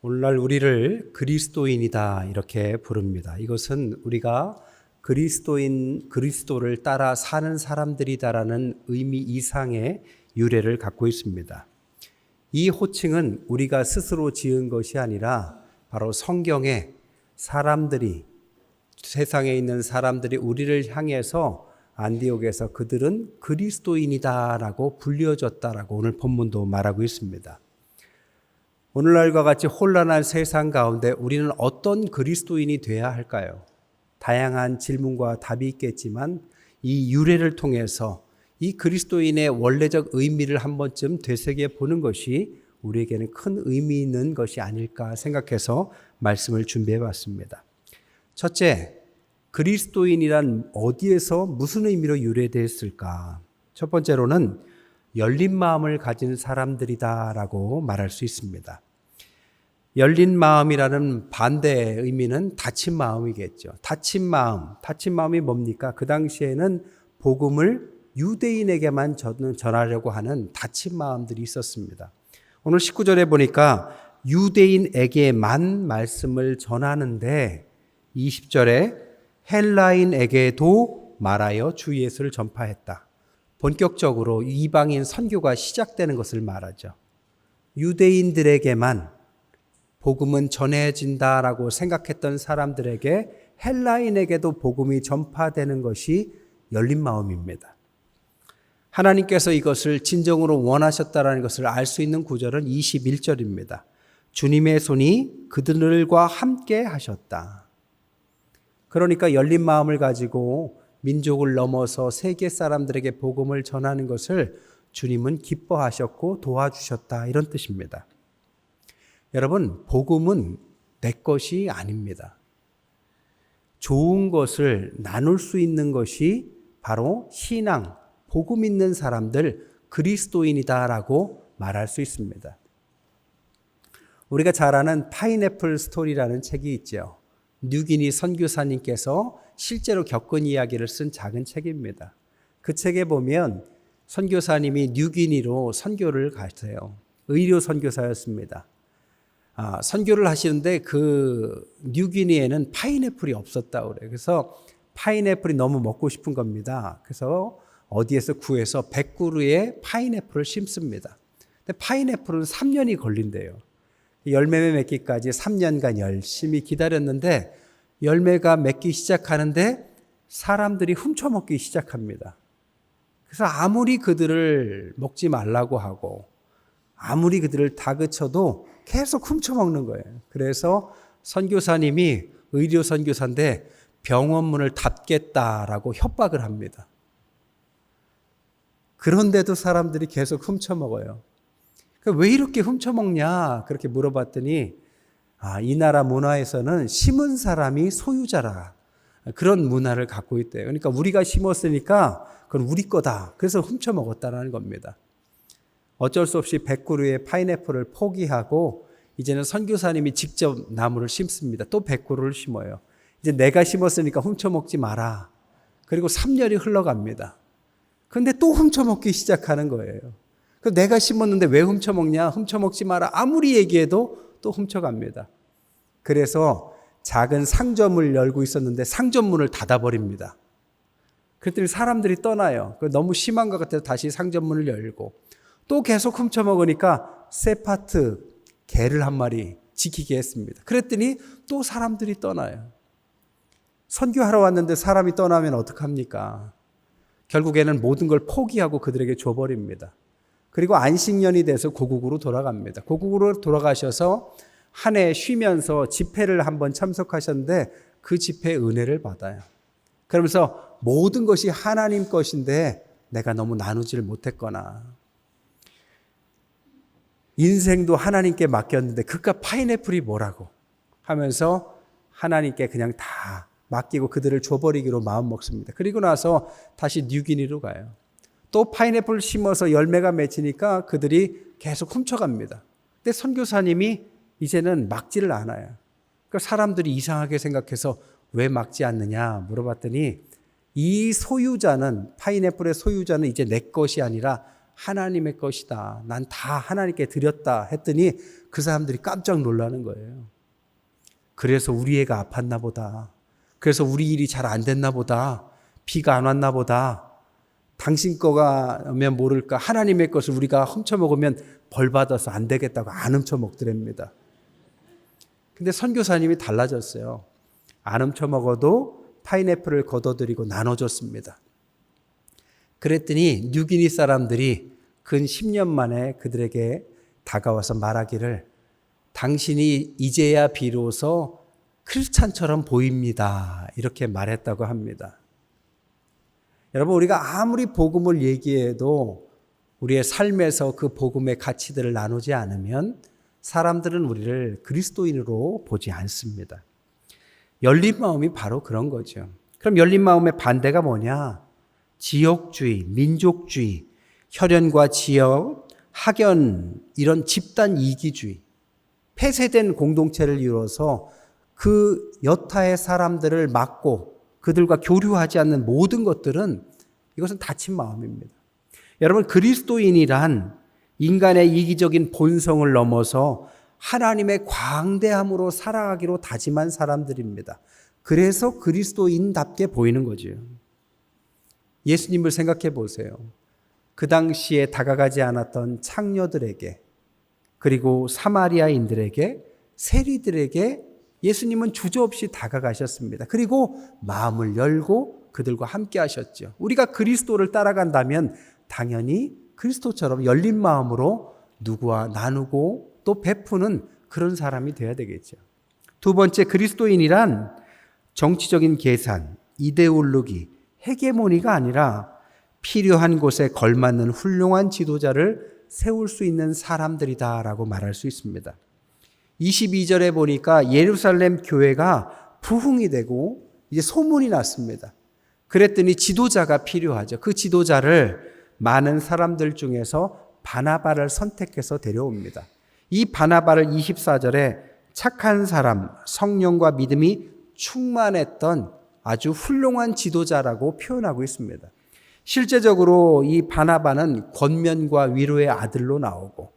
오늘날 우리를 그리스도인이다 이렇게 부릅니다. 이것은 우리가 그리스도인 그리스도를 따라 사는 사람들이다라는 의미 이상의 유래를 갖고 있습니다. 이 호칭은 우리가 스스로 지은 것이 아니라 바로 성경에 사람들이 세상에 있는 사람들이 우리를 향해서 안디옥에서 그들은 그리스도인이다라고 불려졌다라고 오늘 본문도 말하고 있습니다. 오늘날과 같이 혼란한 세상 가운데 우리는 어떤 그리스도인이 돼야 할까요? 다양한 질문과 답이 있겠지만 이 유래를 통해서 이 그리스도인의 원래적 의미를 한 번쯤 되새겨 보는 것이 우리에게는 큰 의미 있는 것이 아닐까 생각해서 말씀을 준비해 봤습니다. 첫째, 그리스도인이란 어디에서 무슨 의미로 유래됐을까? 첫 번째로는 열린 마음을 가진 사람들이다라고 말할 수 있습니다. 열린 마음이라는 반대의 의미는 닫힌 마음이겠죠. 닫힌 마음, 닫힌 마음이 뭡니까? 그 당시에는 복음을 유대인에게만 전하려고 하는 닫힌 마음들이 있었습니다. 오늘 19절에 보니까 유대인에게만 말씀을 전하는데 20절에 헬라인에게도 말하여 주 예수를 전파했다. 본격적으로 이방인 선교가 시작되는 것을 말하죠. 유대인들에게만 복음은 전해진다라고 생각했던 사람들에게 헬라인에게도 복음이 전파되는 것이 열린 마음입니다. 하나님께서 이것을 진정으로 원하셨다라는 것을 알 수 있는 구절은 21절입니다. 주님의 손이 그들과 함께 하셨다. 그러니까 열린 마음을 가지고 민족을 넘어서 세계 사람들에게 복음을 전하는 것을 주님은 기뻐하셨고 도와주셨다. 이런 뜻입니다. 여러분, 복음은 내 것이 아닙니다. 좋은 것을 나눌 수 있는 것이 바로 신앙, 복음 있는 사람들, 그리스도인이다라고 말할 수 있습니다. 우리가 잘 아는 파인애플 스토리라는 책이 있죠. 뉴기니 선교사님께서 실제로 겪은 이야기를 쓴 작은 책입니다. 그 책에 보면 선교사님이 뉴기니로 선교를 가세요. 의료 선교사였습니다. 아, 선교를 하시는데 그 뉴기니에는 파인애플이 없었다 그래요. 그래서 파인애플이 너무 먹고 싶은 겁니다. 그래서 어디에서 구해서 100그루의 파인애플을 심습니다. 근데 파인애플은 3년이 걸린대요. 열매 맺기까지 3년간 열심히 기다렸는데 열매가 맺기 시작하는데 사람들이 훔쳐먹기 시작합니다. 그래서 아무리 그들을 먹지 말라고 하고 아무리 그들을 다그쳐도 계속 훔쳐먹는 거예요. 그래서 선교사님이 의료 선교사인데 병원 문을 닫겠다라고 협박을 합니다. 그런데도 사람들이 계속 훔쳐먹어요. 왜 이렇게 훔쳐먹냐? 그렇게 물어봤더니, 아, 이 나라 문화에서는 심은 사람이 소유자라. 그런 문화를 갖고 있대요. 그러니까 우리가 심었으니까 그건 우리 거다. 그래서 훔쳐 먹었다는 겁니다. 어쩔 수 없이 100그루의 파인애플을 포기하고 이제는 선교사님이 직접 나무를 심습니다. 또 100그루를 심어요. 이제 내가 심었으니까 훔쳐 먹지 마라. 그리고 3년이 흘러갑니다. 근데 또 훔쳐 먹기 시작하는 거예요. 그 내가 심었는데 왜 훔쳐 먹냐? 훔쳐 먹지 마라. 아무리 얘기해도 또 훔쳐갑니다. 그래서 작은 상점을 열고 있었는데 상점문을 닫아버립니다. 그랬더니 사람들이 떠나요. 너무 심한 것 같아서 다시 상점문을 열고 또 계속 훔쳐먹으니까 세파트 개를 한 마리 지키게 했습니다. 그랬더니 또 사람들이 떠나요. 선교하러 왔는데 사람이 떠나면 어떡합니까? 결국에는 모든 걸 포기하고 그들에게 줘버립니다. 그리고 안식년이 돼서 고국으로 돌아갑니다. 고국으로 돌아가셔서 한 해 쉬면서 집회를 한번 참석하셨는데 그 집회 은혜를 받아요. 그러면서 모든 것이 하나님 것인데 내가 너무 나누지를 못했거나 인생도 하나님께 맡겼는데 그깟 파인애플이 뭐라고 하면서 하나님께 그냥 다 맡기고 그들을 줘버리기로 마음 먹습니다. 그리고 나서 다시 뉴기니로 가요. 또 파인애플 심어서 열매가 맺히니까 그들이 계속 훔쳐갑니다. 근데 선교사님이 이제는 막지를 않아요. 그 사람들이 이상하게 생각해서 왜 막지 않느냐 물어봤더니 이 소유자는 파인애플의 소유자는 이제 내 것이 아니라 하나님의 것이다. 난 다 하나님께 드렸다 했더니 그 사람들이 깜짝 놀라는 거예요. 그래서 우리 애가 아팠나 보다. 그래서 우리 일이 잘 안 됐나 보다. 비가 안 왔나 보다. 당신 거가면 모를까. 하나님의 것을 우리가 훔쳐먹으면 벌 받아서 안 되겠다고 안 훔쳐먹더랍니다. 근데 선교사님이 달라졌어요. 안 훔쳐먹어도 파인애플을 걷어들이고 나눠줬습니다. 그랬더니 뉴기니 사람들이 근 10년 만에 그들에게 다가와서 말하기를 당신이 이제야 비로소 크리스찬처럼 보입니다. 이렇게 말했다고 합니다. 여러분, 우리가 아무리 복음을 얘기해도 우리의 삶에서 그 복음의 가치들을 나누지 않으면 사람들은 우리를 그리스도인으로 보지 않습니다. 열린 마음이 바로 그런 거죠. 그럼 열린 마음의 반대가 뭐냐? 지역주의, 민족주의, 혈연과 지역, 학연, 이런 집단 이기주의, 폐쇄된 공동체를 이루어서 그 여타의 사람들을 막고 그들과 교류하지 않는 모든 것들은 이것은 다친 마음입니다. 여러분, 그리스도인이란 인간의 이기적인 본성을 넘어서 하나님의 광대함으로 살아가기로 다짐한 사람들입니다. 그래서 그리스도인답게 보이는 거지요. 예수님을 생각해 보세요. 그 당시에 다가가지 않았던 창녀들에게 그리고 사마리아인들에게 세리들에게 예수님은 주저없이 다가가셨습니다. 그리고 마음을 열고 그들과 함께 하셨죠. 우리가 그리스도를 따라간다면 당연히 그리스도처럼 열린 마음으로 누구와 나누고 또 베푸는 그런 사람이 되어야 되겠죠. 두 번째 그리스도인이란 정치적인 계산, 이데올로기, 헤게모니가 아니라 필요한 곳에 걸맞는 훌륭한 지도자를 세울 수 있는 사람들이다라고 말할 수 있습니다. 22절에 보니까 예루살렘 교회가 부흥이 되고 이제 소문이 났습니다. 그랬더니 지도자가 필요하죠. 그 지도자를 많은 사람들 중에서 바나바를 선택해서 데려옵니다. 이 바나바를 24절에 착한 사람, 성령과 믿음이 충만했던 아주 훌륭한 지도자라고 표현하고 있습니다. 실제적으로 이 바나바는 권면과 위로의 아들로 나오고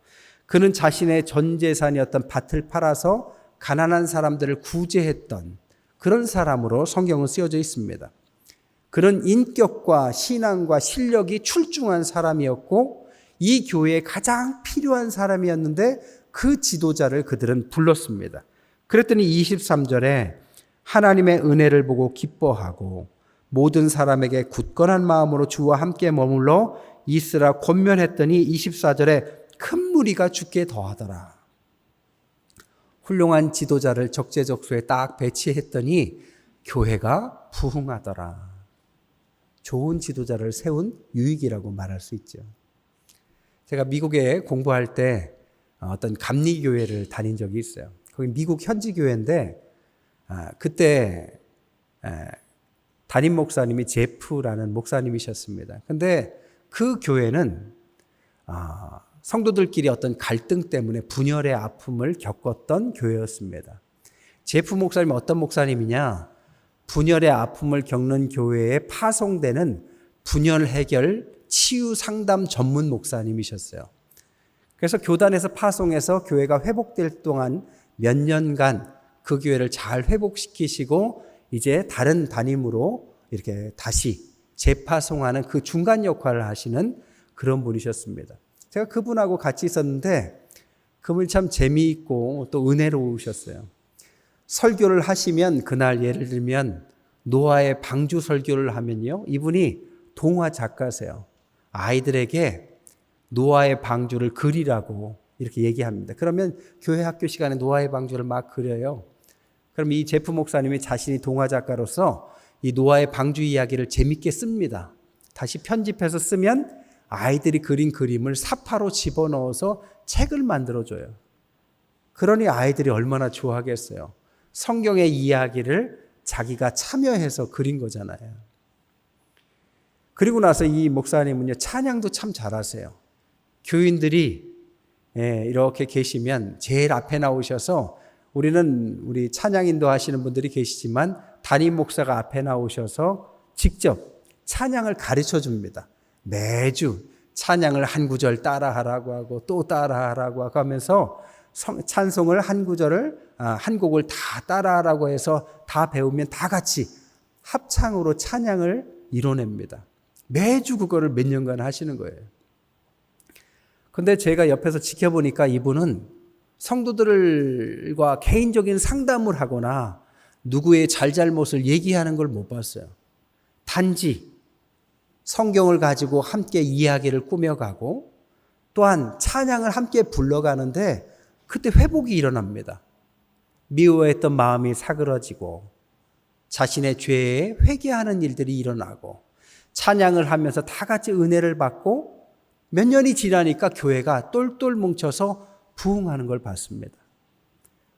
그는 자신의 전 재산이었던 밭을 팔아서 가난한 사람들을 구제했던 그런 사람으로 성경은 쓰여져 있습니다. 그런 인격과 신앙과 실력이 출중한 사람이었고 이 교회에 가장 필요한 사람이었는데 그 지도자를 그들은 불렀습니다. 그랬더니 23절에 하나님의 은혜를 보고 기뻐하고 모든 사람에게 굳건한 마음으로 주와 함께 머물러 있으라 권면했더니 24절에 큰 무리가 죽게 더하더라. 훌륭한 지도자를 적재적소에 딱 배치했더니 교회가 부흥하더라. 좋은 지도자를 세운 유익이라고 말할 수 있죠. 제가 미국에 공부할 때 어떤 감리교회를 다닌 적이 있어요. 거기 미국 현지 교회인데 그때 담임 목사님이 제프라는 목사님이셨습니다. 근데 그 교회는 성도들끼리 어떤 갈등 때문에 분열의 아픔을 겪었던 교회였습니다. 제프 목사님 어떤 목사님이냐? 분열의 아픔을 겪는 교회에 파송되는 분열 해결 치유 상담 전문 목사님이셨어요. 그래서 교단에서 파송해서 교회가 회복될 동안 몇 년간 그 교회를 잘 회복시키시고 이제 다른 담임으로 이렇게 다시 재파송하는 그 중간 역할을 하시는 그런 분이셨습니다. 제가 그분하고 같이 있었는데 그분이 참 재미있고 또 은혜로우셨어요. 설교를 하시면 그날 예를 들면 노아의 방주 설교를 하면요. 이분이 동화 작가세요. 아이들에게 노아의 방주를 그리라고 이렇게 얘기합니다. 그러면 교회 학교 시간에 노아의 방주를 막 그려요. 그럼 이 제프 목사님이 자신이 동화 작가로서 이 노아의 방주 이야기를 재밌게 씁니다. 다시 편집해서 쓰면 아이들이 그린 그림을 사파로 집어넣어서 책을 만들어줘요. 그러니 아이들이 얼마나 좋아하겠어요. 성경의 이야기를 자기가 참여해서 그린 거잖아요. 그리고 나서 이 목사님은요, 찬양도 참 잘하세요. 교인들이 예, 이렇게 계시면 제일 앞에 나오셔서 우리는 우리 찬양인도 하시는 분들이 계시지만 담임 목사가 앞에 나오셔서 직접 찬양을 가르쳐 줍니다. 매주 찬양을 한 구절 따라하라고 하고 또 따라하라고 하면서 성- 찬송을 한 구절을 아, 한 곡을 다 따라하라고 해서 다 배우면 다 같이 합창으로 찬양을 이뤄냅니다. 매주 그거를 몇 년간 하시는 거예요. 근데 제가 옆에서 지켜보니까 이분은 성도들과 개인적인 상담을 하거나 누구의 잘잘못을 얘기하는 걸 못 봤어요. 단지 성경을 가지고 함께 이야기를 꾸며가고 또한 찬양을 함께 불러가는데 그때 회복이 일어납니다. 미워했던 마음이 사그러지고 자신의 죄에 회개하는 일들이 일어나고 찬양을 하면서 다 같이 은혜를 받고 몇 년이 지나니까 교회가 똘똘 뭉쳐서 부흥하는 걸 봤습니다.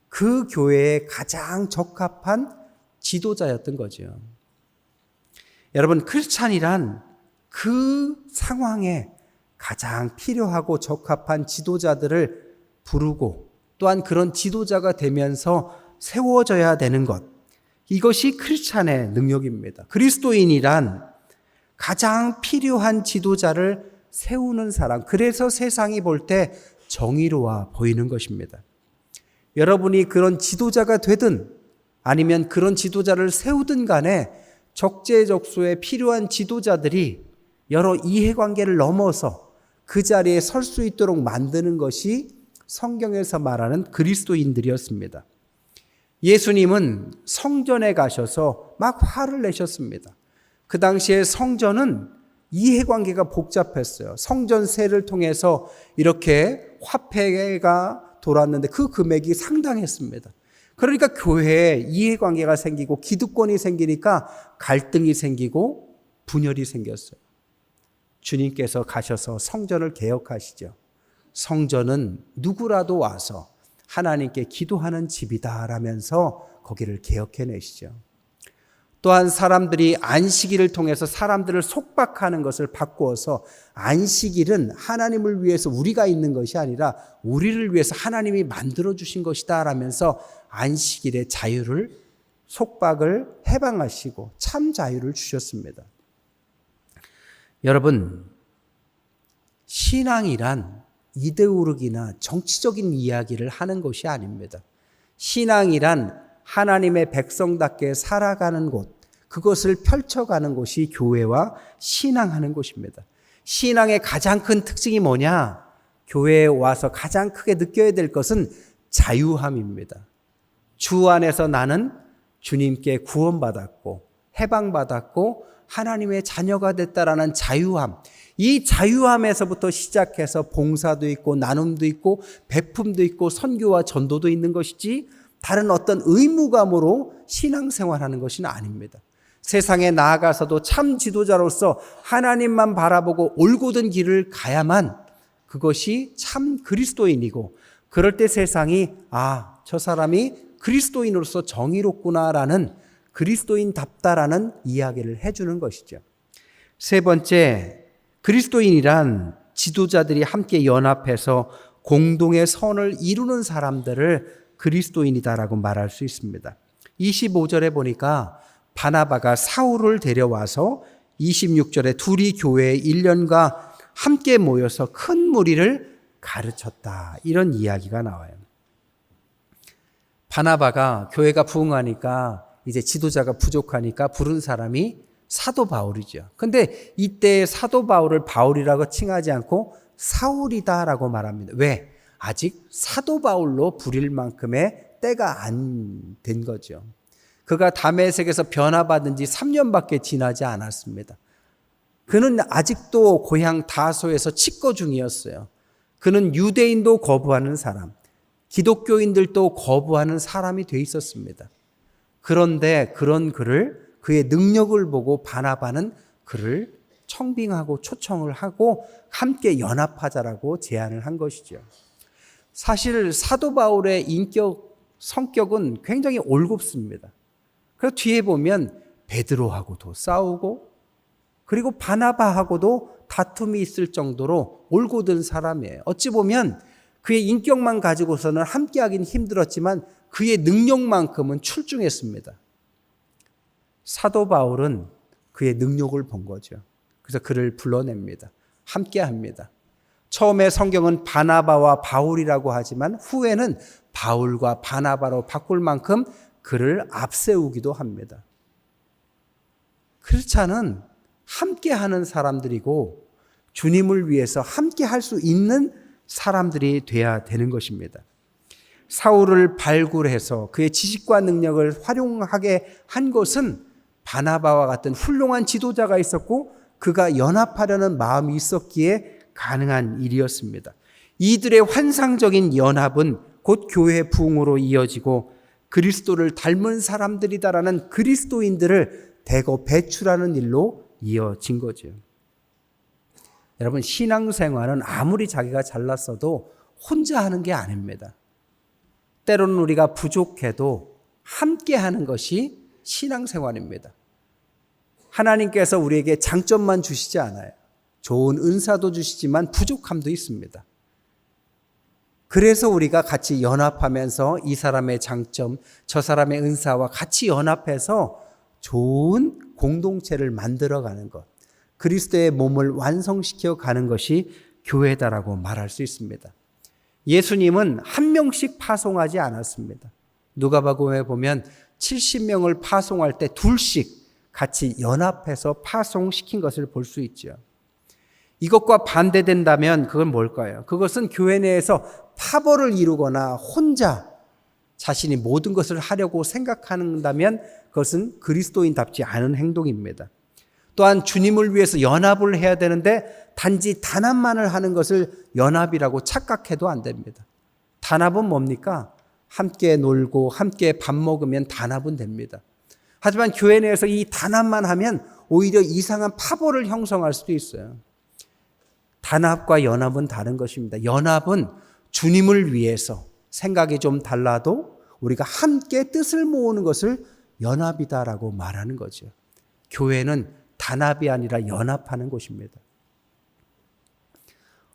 그 교회에 가장 적합한 지도자였던 거죠. 여러분, 크리스찬이란 그 상황에 가장 필요하고 적합한 지도자들을 부르고 또한 그런 지도자가 되면서 세워져야 되는 것. 이것이 크리스찬의 능력입니다. 그리스도인이란 가장 필요한 지도자를 세우는 사람. 그래서 세상이 볼 때 정의로워 보이는 것입니다. 여러분이 그런 지도자가 되든 아니면 그런 지도자를 세우든 간에 적재적소에 필요한 지도자들이 여러 이해관계를 넘어서 그 자리에 설 수 있도록 만드는 것이 성경에서 말하는 그리스도인들이었습니다. 예수님은 성전에 가셔서 막 화를 내셨습니다. 그 당시에 성전은 이해관계가 복잡했어요. 성전세를 통해서 이렇게 화폐가 돌았는데 그 금액이 상당했습니다. 그러니까 교회에 이해관계가 생기고 기득권이 생기니까 갈등이 생기고 분열이 생겼어요. 주님께서 가셔서 성전을 개혁하시죠. 성전은 누구라도 와서 하나님께 기도하는 집이다라면서 거기를 개혁해 내시죠. 또한 사람들이 안식일을 통해서 사람들을 속박하는 것을 바꾸어서 안식일은 하나님을 위해서 우리가 있는 것이 아니라 우리를 위해서 하나님이 만들어 주신 것이다 라면서 안식일의 자유를 속박을 해방하시고 참 자유를 주셨습니다. 여러분 신앙이란 이데올로기나 정치적인 이야기를 하는 것이 아닙니다. 신앙이란 하나님의 백성답게 살아가는 곳, 그것을 펼쳐가는 곳이 교회와 신앙하는 곳입니다. 신앙의 가장 큰 특징이 뭐냐? 교회에 와서 가장 크게 느껴야 될 것은 자유함입니다. 주 안에서 나는 주님께 구원받았고, 해방받았고, 하나님의 자녀가 됐다라는 자유함. 이 자유함에서부터 시작해서 봉사도 있고, 나눔도 있고, 베품도 있고, 선교와 전도도 있는 것이지, 다른 어떤 의무감으로 신앙생활하는 것은 아닙니다. 세상에 나아가서도 참 지도자로서 하나님만 바라보고 올곧은 길을 가야만 그것이 참 그리스도인이고 그럴 때 세상이 아, 저 사람이 그리스도인으로서 정의롭구나라는 그리스도인답다라는 이야기를 해주는 것이죠. 세 번째, 그리스도인이란 지도자들이 함께 연합해서 공동의 선을 이루는 사람들을 그리스도인이다라고 말할 수 있습니다. 25절에 보니까 바나바가 사울을 데려와서 26절에 둘이 교회에 1년과 함께 모여서 큰 무리를 가르쳤다. 이런 이야기가 나와요. 바나바가 교회가 부흥하니까 이제 지도자가 부족하니까 부른 사람이 사도 바울이죠. 근데 이때 사도 바울을 바울이라고 칭하지 않고 사울이다라고 말합니다. 왜? 아직 사도 바울로 부릴 만큼의 때가 안 된 거죠. 그가 담에색에서 변화받은 지 3년밖에 지나지 않았습니다. 그는 아직도 고향 다소에서 직거 중이었어요. 그는 유대인도 거부하는 사람, 기독교인들도 거부하는 사람이 돼 있었습니다. 그런데 그런 그를 그의 능력을 보고 바나바는 그를 청빙하고 초청을 하고 함께 연합하자라고 제안을 한 것이죠. 사실 사도 바울의 인격 성격은 굉장히 올곧습니다. 그래서 뒤에 보면 베드로하고도 싸우고 그리고 바나바하고도 다툼이 있을 정도로 올곧은 사람이에요. 어찌 보면 그의 인격만 가지고서는 함께하긴 힘들었지만 그의 능력만큼은 출중했습니다. 사도 바울은 그의 능력을 본 거죠. 그래서 그를 불러냅니다. 함께 합니다. 처음에 성경은 바나바와 바울이라고 하지만 후에는 바울과 바나바로 바꿀 만큼 그를 앞세우기도 합니다. 크리스찬은 함께 하는 사람들이고 주님을 위해서 함께 할 수 있는 사람들이 돼야 되는 것입니다. 사울을 발굴해서 그의 지식과 능력을 활용하게 한 것은 바나바와 같은 훌륭한 지도자가 있었고 그가 연합하려는 마음이 있었기에 가능한 일이었습니다. 이들의 환상적인 연합은 곧 교회 부흥으로 이어지고 그리스도를 닮은 사람들이다라는 그리스도인들을 대거 배출하는 일로 이어진 거죠. 여러분 신앙생활은 아무리 자기가 잘났어도 혼자 하는 게 아닙니다. 때로는 우리가 부족해도 함께 하는 것이 신앙생활입니다. 하나님께서 우리에게 장점만 주시지 않아요. 좋은 은사도 주시지만 부족함도 있습니다. 그래서 우리가 같이 연합하면서 이 사람의 장점, 저 사람의 은사와 같이 연합해서 좋은 공동체를 만들어 가는 것. 그리스도의 몸을 완성시켜 가는 것이 교회다라고 말할 수 있습니다. 예수님은 한 명씩 파송하지 않았습니다. 누가복음에 보면 70명을 파송할 때 둘씩 같이 연합해서 파송시킨 것을 볼 수 있죠. 이것과 반대된다면 그건 뭘까요? 그것은 교회 내에서 파벌을 이루거나 혼자 자신이 모든 것을 하려고 생각한다면 그것은 그리스도인답지 않은 행동입니다. 또한 주님을 위해서 연합을 해야 되는데 단지 단합만을 하는 것을 연합이라고 착각해도 안 됩니다. 단합은 뭡니까? 함께 놀고 함께 밥 먹으면 단합은 됩니다. 하지만 교회 내에서 이 단합만 하면 오히려 이상한 파벌을 형성할 수도 있어요. 단합과 연합은 다른 것입니다. 연합은 주님을 위해서 생각이 좀 달라도 우리가 함께 뜻을 모으는 것을 연합이다라고 말하는 거죠. 교회는 단합이 아니라 연합하는 곳입니다.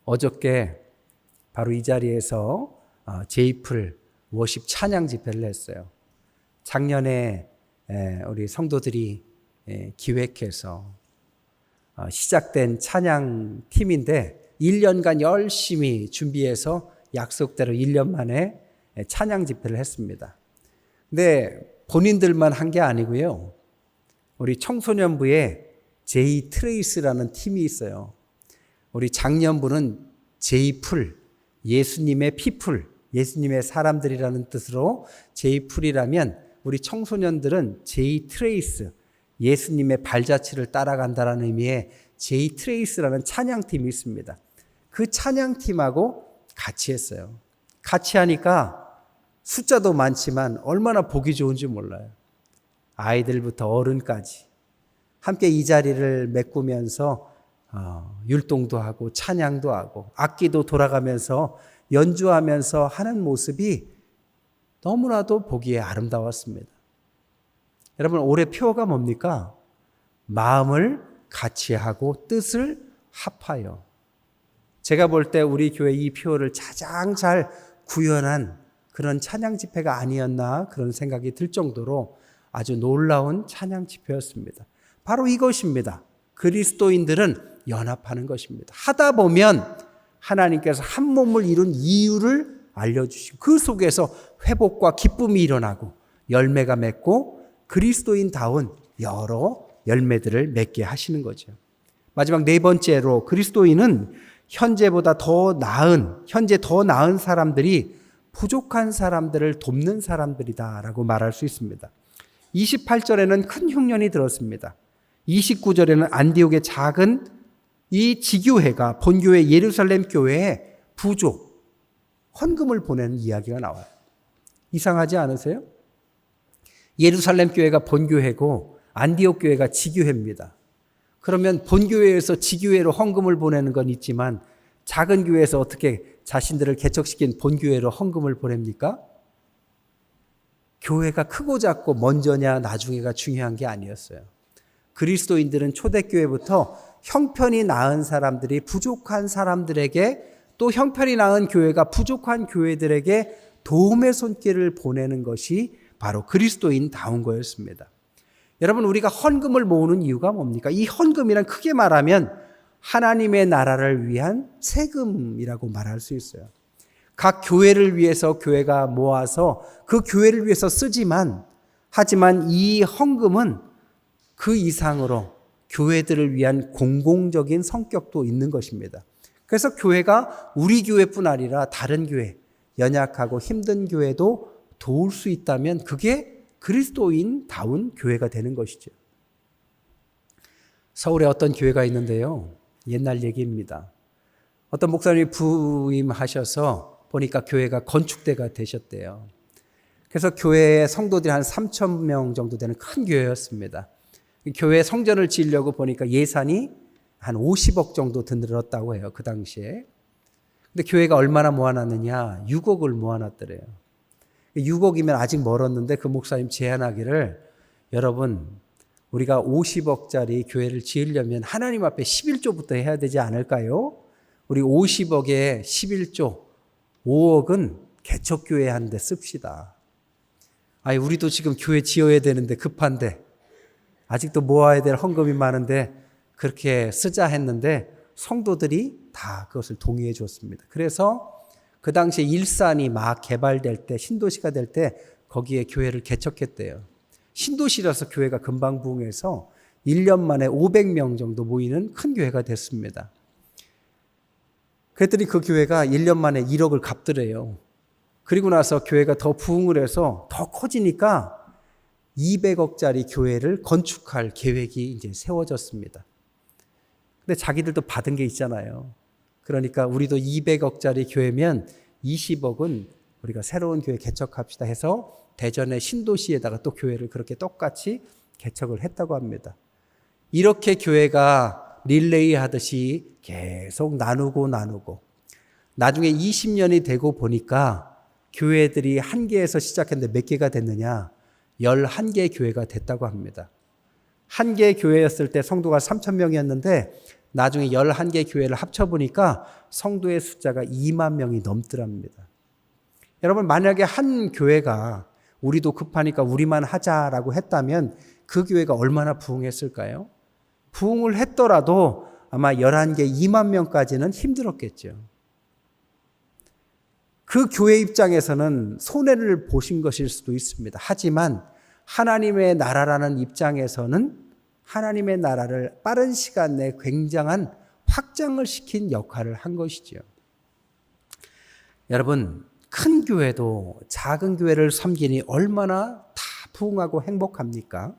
어저께 바로 이 자리에서 제이플 워십 찬양 집회를 했어요. 작년에 우리 성도들이 기획해서 어, 시작된 찬양 팀인데 1년간 열심히 준비해서 약속대로 1년 만에 찬양 집회를 했습니다. 근데 본인들만 한 게 아니고요. 우리 청소년부에 제이 트레이스라는 팀이 있어요. 우리 작년부는 제이풀, 예수님의 피풀, 예수님의 사람들이라는 뜻으로 제이풀이라면 우리 청소년들은 제이 트레이스, 예수님의 발자취를 따라간다라는 의미의 제이 트레이스라는 찬양팀이 있습니다. 그 찬양팀하고 같이 했어요. 같이 하니까 숫자도 많지만 얼마나 보기 좋은지 몰라요. 아이들부터 어른까지 함께 이 자리를 메꾸면서 어, 율동도 하고 찬양도 하고 악기도 돌아가면서 연주하면서 하는 모습이 너무나도 보기에 아름다웠습니다. 여러분 올해 표가 뭡니까? 마음을 같이 하고 뜻을 합하여. 제가 볼 때 우리 교회 이 표를 가장 잘 구현한 그런 찬양 집회가 아니었나 그런 생각이 들 정도로 아주 놀라운 찬양 집회였습니다. 바로 이것입니다. 그리스도인들은 연합하는 것입니다. 하다 보면 하나님께서 한 몸을 이룬 이유를 알려주시고 그 속에서 회복과 기쁨이 일어나고 열매가 맺고 그리스도인다운 여러 열매들을 맺게 하시는 거죠. 마지막 네 번째로 그리스도인은 현재보다 더 나은, 현재 더 나은 사람들이 부족한 사람들을 돕는 사람들이다라고 말할 수 있습니다. 28절에는 큰 흉년이 들었습니다. 29절에는 안디옥의 작은 이 지교회가 본교회 예루살렘 교회에 부족, 헌금을 보내는 이야기가 나와요. 이상하지 않으세요? 예루살렘 교회가 본교회고 안디옥 교회가 지교회입니다. 그러면 본교회에서 지교회로 헌금을 보내는 건 있지만 작은 교회에서 어떻게 자신들을 개척시킨 본교회로 헌금을 보냅니까? 교회가 크고 작고 먼저냐 나중에가 중요한 게 아니었어요. 그리스도인들은 초대교회부터 형편이 나은 사람들이 부족한 사람들에게 또 형편이 나은 교회가 부족한 교회들에게 도움의 손길을 보내는 것이 바로 그리스도인다운 거였습니다. 여러분, 우리가 헌금을 모으는 이유가 뭡니까? 이 헌금이란 크게 말하면 하나님의 나라를 위한 세금이라고 말할 수 있어요. 각 교회를 위해서 교회가 모아서 그 교회를 위해서 쓰지만 하지만 이 헌금은 그 이상으로 교회들을 위한 공공적인 성격도 있는 것입니다. 그래서 교회가 우리 교회뿐 아니라 다른 교회, 연약하고 힘든 교회도 도울 수 있다면 그게 그리스도인다운 교회가 되는 것이죠. 서울에 어떤 교회가 있는데요. 옛날 얘기입니다. 어떤 목사님이 부임하셔서 보니까 교회가 건축대가 되셨대요. 그래서 교회에 성도들이 한 3천 명 정도 되는 큰 교회였습니다. 교회 성전을 지으려고 보니까 예산이 한 50억 정도 들었다고 해요. 그 당시에. 근데 교회가 얼마나 모아놨느냐? 6억을 모아놨더래요. 6억이면 아직 멀었는데 그 목사님 제안하기를 여러분 우리가 50억짜리 교회를 지으려면 하나님 앞에 11조부터 해야 되지 않을까요? 우리 50억에 11조, 5억은 개척교회 한 대 씁시다. 아니, 우리도 지금 교회 지어야 되는데 급한데, 아직도 모아야 될 헌금이 많은데, 그렇게 쓰자 했는데, 성도들이 다 그것을 동의해 줬습니다. 그래서 그 당시에 일산이 막 개발될 때, 신도시가 될 때, 거기에 교회를 개척했대요. 신도시라서 교회가 금방 부흥해서 1년 만에 500명 정도 모이는 큰 교회가 됐습니다. 그랬더니 그 교회가 1년 만에 1억을 갚더래요. 그리고 나서 교회가 더 부흥을 해서 더 커지니까 200억짜리 교회를 건축할 계획이 이제 세워졌습니다. 근데 자기들도 받은 게 있잖아요. 그러니까 우리도 200억짜리 교회면 20억은 우리가 새로운 교회 개척합시다 해서 대전의 신도시에다가 또 교회를 그렇게 똑같이 개척을 했다고 합니다. 이렇게 교회가 릴레이 하듯이 계속 나누고 나누고 나중에 20년이 되고 보니까 교회들이 한 개에서 시작했는데 몇 개가 됐느냐? 11개 교회가 됐다고 합니다. 한 개 교회였을 때 성도가 3천 명이었는데 나중에 11개 교회를 합쳐보니까 성도의 숫자가 2만 명이 넘더랍니다. 여러분, 만약에 한 교회가 우리도 급하니까 우리만 하자라고 했다면 그 교회가 얼마나 부흥했을까요? 부흥을 했더라도 아마 11개 2만 명까지는 힘들었겠죠. 그 교회 입장에서는 손해를 보신 것일 수도 있습니다. 하지만 하나님의 나라라는 입장에서는 하나님의 나라를 빠른 시간 내에 굉장한 확장을 시킨 역할을 한 것이지요. 여러분, 큰 교회도 작은 교회를 섬기니 얼마나 다 부흥하고 행복합니까?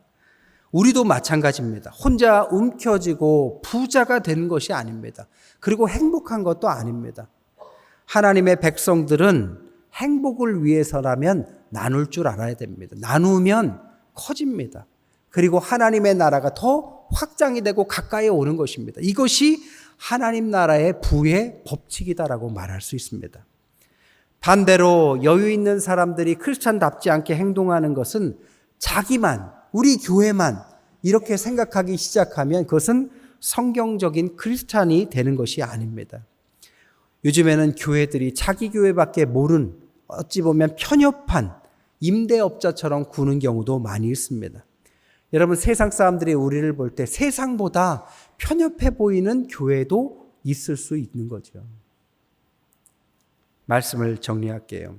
우리도 마찬가지입니다. 혼자 움켜쥐고 부자가 되는 것이 아닙니다. 그리고 행복한 것도 아닙니다. 하나님의 백성들은 행복을 위해서라면 나눌 줄 알아야 됩니다. 나누면 커집니다. 그리고 하나님의 나라가 더 확장이 되고 가까이 오는 것입니다. 이것이 하나님 나라의 부의 법칙이다라고 말할 수 있습니다. 반대로 여유 있는 사람들이 크리스찬답지 않게 행동하는 것은 자기만, 우리 교회만 이렇게 생각하기 시작하면 그것은 성경적인 크리스찬이 되는 것이 아닙니다. 요즘에는 교회들이 자기 교회밖에 모른 어찌 보면 편협한 임대업자처럼 구는 경우도 많이 있습니다. 여러분 세상 사람들이 우리를 볼 때 세상보다 편협해 보이는 교회도 있을 수 있는 거죠. 말씀을 정리할게요.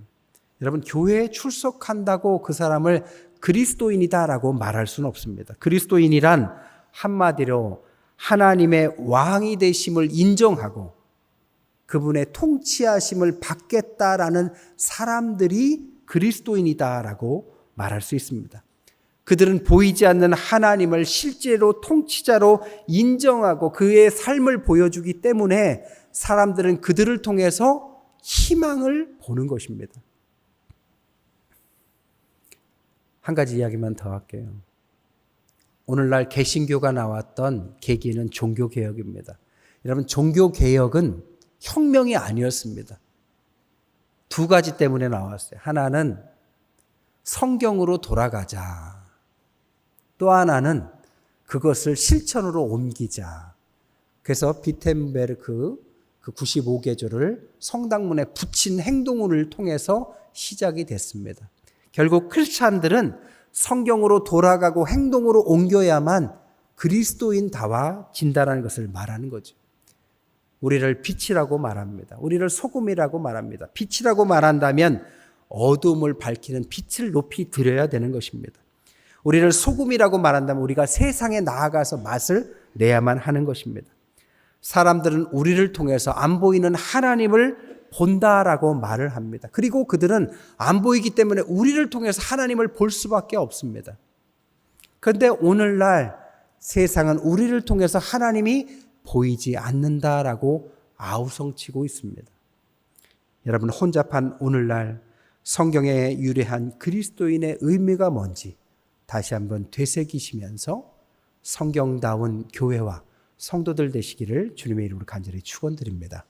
여러분, 교회에 출석한다고 그 사람을 그리스도인이다라고 말할 수는 없습니다. 그리스도인이란 한마디로 하나님의 왕이 되심을 인정하고 그분의 통치하심을 받겠다라는 사람들이 그리스도인이다라고 말할 수 있습니다. 그들은 보이지 않는 하나님을 실제로 통치자로 인정하고 그의 삶을 보여주기 때문에 사람들은 그들을 통해서 희망을 보는 것입니다. 한 가지 이야기만 더 할게요. 오늘날 개신교가 나왔던 계기는 종교개혁입니다. 여러분, 종교개혁은 혁명이 아니었습니다. 두 가지 때문에 나왔어요. 하나는 성경으로 돌아가자. 또 하나는 그것을 실천으로 옮기자. 그래서 비텐베르크 그 95개조를 성당문에 붙인 행동을 통해서 시작이 됐습니다. 결국 크리스찬들은 성경으로 돌아가고 행동으로 옮겨야만 그리스도인다와 진다라는 것을 말하는 거죠. 우리를 빛이라고 말합니다. 우리를 소금이라고 말합니다. 빛이라고 말한다면 어둠을 밝히는 빛을 높이 드려야 되는 것입니다. 우리를 소금이라고 말한다면 우리가 세상에 나아가서 맛을 내야만 하는 것입니다. 사람들은 우리를 통해서 안 보이는 하나님을 본다라고 말을 합니다. 그리고 그들은 안 보이기 때문에 우리를 통해서 하나님을 볼 수밖에 없습니다. 그런데 오늘날 세상은 우리를 통해서 하나님이 보이지 않는다라고 아우성치고 있습니다. 여러분 혼잡한 오늘날 성경에 유래한 그리스도인의 의미가 뭔지 다시 한번 되새기시면서 성경다운 교회와 성도들 되시기를 주님의 이름으로 간절히 축원드립니다.